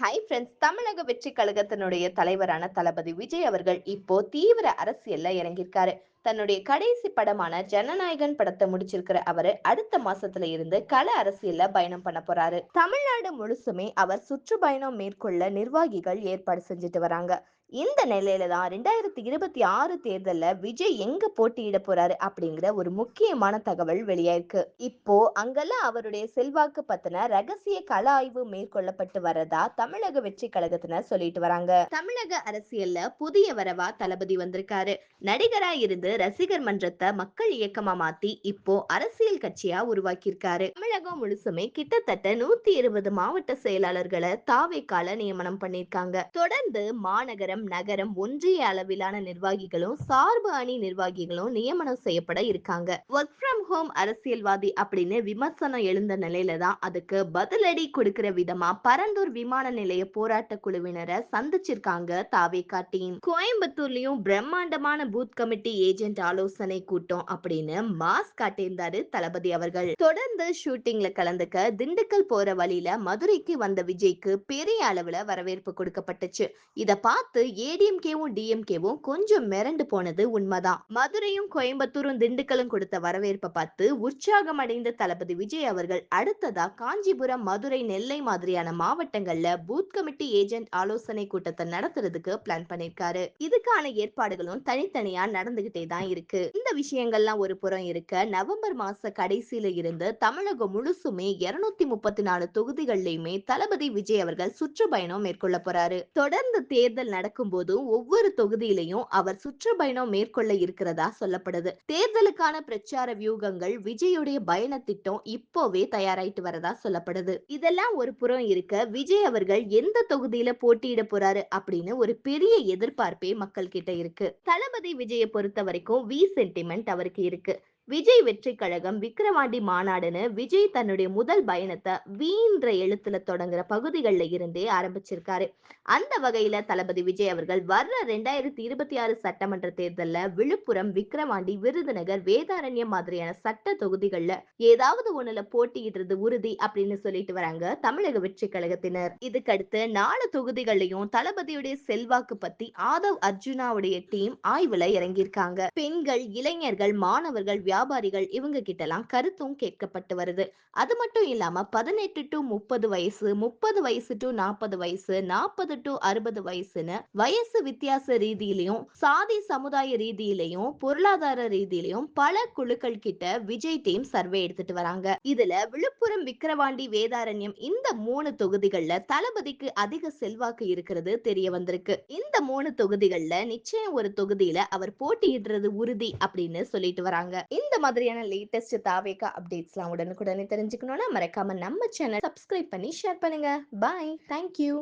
Hi friends தமிழக வெற்றி கழகத்தினுடைய தலைவரான தளபதி விஜய் அவர்கள் இப்போ தீவிர அரசியல்ல இறங்கியிருக்காரு. தன்னுடைய கடைசி படமான ஜனநாயகன் படத்தை முடிச்சிருக்கிற அவரு அடுத்த மாசத்துல இருந்து கள அரசியல்ல பயணம் பண்ண போறாரு. தமிழ்நாடு முழுசுமே அவர் சுற்றுப்பயணம் மேற்கொள்ள நிர்வாகிகள் ஏற்பாடு செஞ்சுட்டு வராங்க. இந்த நிலையில தான் ரெண்டாயிரத்தி இருபத்தி ஆறு தேர்தல்ல விஜய் எங்க போட்டியிட போறாரு அப்படிங்கிற ஒரு முக்கியமான தகவல் வெளியாயிருக்கு. இப்போ அங்கெல்லாம் அவருடைய செல்வாக்கு பத்தின ரகசிய கள ஆய்வு மேற்கொள்ளப்பட்டு வரதா தமிழக வெற்றி கழகத்தினர் சொல்லிட்டு வராங்க. தமிழக அரசியல்ல புதிய வரவா தளபதி வந்திருக்காரு. நடிகரா இருந்து ரசிகர் மன்றத்தை மக்கள் இயக்கமா மாத்தி இப்போ அரசியல் கட்சியா உருவாக்கியிருக்காரு. தமிழகம் முழுசுமே கிட்டத்தட்ட நூத்தி இருபது மாவட்ட செயலாளர்களை தாவேக்கால நியமனம் பண்ணிருக்காங்க தொடர்ந்து மாநகரம் நகரம் ஒன்றிய அளவிலான நிர்வாகிகளும் சார்பு அணி நிர்வாகிகளும் நியமனம் செய்யப்பட இருக்காங்க. ஒர்க் ஃப்ரம் ஹோம் அரசியல்வாதி அப்படின்னு விமர்சனம் எழுந்த நிலையில தான் அதுக்கு பதிலடி கொடுக்கிற விதமா பரந்தூர் விமான நிலைய போராட்ட குழுவினரை சந்திச்சிருக்காங்க தாவேகா டீம். கோயம்புத்தூர்லயும் பிரம்மாண்டமான பூத் கமிட்டி ஏஜென்ட் ஆலோசனை கூட்டம் அப்படின்னு மாஸ் காட்டியிருந்தாரு தளபதி அவர்கள். தொடர்ந்து ஷூட்டிங்ல கலந்துக்க திண்டுக்கல் போற வழியில மதுரைக்கு வந்த விஜய்க்கு பெரிய அளவுல வரவேற்பு கொடுக்கப்பட்டுச்சு. இத பார்த்து ஏடிஎம்கேவும் டிஎம்கேவும் கொஞ்சம் மிரண்டு போனது உண்மைதான். மதுரையும் கோயம்புத்தூரும் திண்டுக்கலும் கொடுத்த வரவேற்பை பார்த்து உற்சாகம் அடைந்த தளபதி விஜய் அவர்கள் அடுத்ததா காஞ்சிபுரம் மதுரை நெல்லை மாதிரியான மாவட்டங்கள்ல பூத் கமிட்டி ஏஜென்ட் ஆலோசனை கூட்டத்தை நடத்துறதுக்கு பிளான் பண்ணிருக்காரு. இதுக்கான ஏற்பாடுகளும் தனித்தனியா நடந்துகிட்டே தான் இருக்கு. இந்த விஷயங்கள்லாம் ஒரு புறம் இருக்க நவம்பர் மாச கடைசியில இருந்து தமிழகம் முழுசுமே இருநூத்தி முப்பத்தி நாலு தொகுதிகள்லயுமே தளபதி விஜய் அவர்கள் சுற்றுப்பயணம் மேற்கொள்ள போறாரு. தொடர்ந்து தேர்தல் நடக்கும் போதும் ஒவ்வொரு தொகுதியிலையும் அவர் சுற்றுப்பயணம் மேற்கொள்ள இருக்கிறதா சொல்லப்படுது. தேர்தலுக்கான பிரச்சார வியூகங்கள் விஜயுடைய பயண திட்டம் இப்போவே தயாராயிட்டு வரதா சொல்லப்படுது. இதெல்லாம் ஒரு புறம் இருக்க விஜய் அவர்கள் எந்த தொகுதியில போட்டியிட போறாரு அப்படின்னு ஒரு பெரிய எதிர்பார்ப்பே மக்கள் கிட்ட இருக்கு. தளபதி விஜயை பொறுத்த வரைக்கும் வி சென்டிமெண்ட் அவருக்கு இருக்கு. விஜய் வெற்றி கழகம் விக்கிரவாண்டி மாநாடுன்னு விஜய் தன்னுடைய முதல் பயணத்தை வீன்ற எழுத்துல தொடங்குற பகுதிகளில் இருந்தே ஆரம்பிச்சிருக்காரு. அந்த வகையில தளபதி விஜய் அவர்கள் வர்ற ரெண்டாயிரத்தி இருபத்தி ஆறு சட்டமன்ற தேர்தலில் விழுப்புரம் விக்கிரவாண்டி விருதுநகர் வேதாரண்யம் மாதிரியான சட்ட தொகுதிகள்ல ஏதாவது ஒண்ணுல போட்டியிடுறது உறுதி அப்படின்னு சொல்லிட்டு வராங்க தமிழக வெற்றி கழகத்தினர். இதுக்கடுத்து நாலு தொகுதிகளையும் தளபதியுடைய செல்வாக்கு பத்தி ஆதவ் அர்ஜுனாவுடைய டீம் ஆய்வுல இறங்கியிருக்காங்க. பெண்கள் இளைஞர்கள் மாணவர்கள் வியாபாரிகள் இவங்க கிட்டலாம் கருத்தும் கேட்கப்பட்டு வருது. அது மட்டும் இல்லாம பதினெட்டு டு முப்பது வயசு முப்பது வயசு டு நாற்பது வயசு நாற்பது டு அறுபது வயசுன்னு வயசு வித்தியாச ரீதியிலையும் சாதி சமுதாய ரீதியிலையும் பொருளாதார ரீதியிலையும் பல குழுக்கள் கிட்ட விஜய் டீம் சர்வே எடுத்துட்டு வராங்க. இதுல விழுப்புரம் விக்கிரவாண்டி வேதாரண்யம் இந்த மூணு தொகுதிகள்ல தளபதிக்கு அதிக செல்வாக்கு இருக்கிறது தெரிய வந்திருக்கு. இந்த மூணு தொகுதிகள்ல நிச்சயம் ஒரு தொகுதியில அவர் போட்டியிடுறது உறுதி அப்படின்னு சொல்லிட்டு வராங்க. இந்த இந்த மாதிரியான லேட்டஸ்ட் தாவேக்கா அப்டேட்ஸ்லாம் உடனுக்குடனே தெரிஞ்சுக்கணும்னா மறக்காம நம்ம சேனல் சப்ஸ்கிரைப் பண்ணி ஷேர் பண்ணுங்க. Bye thank you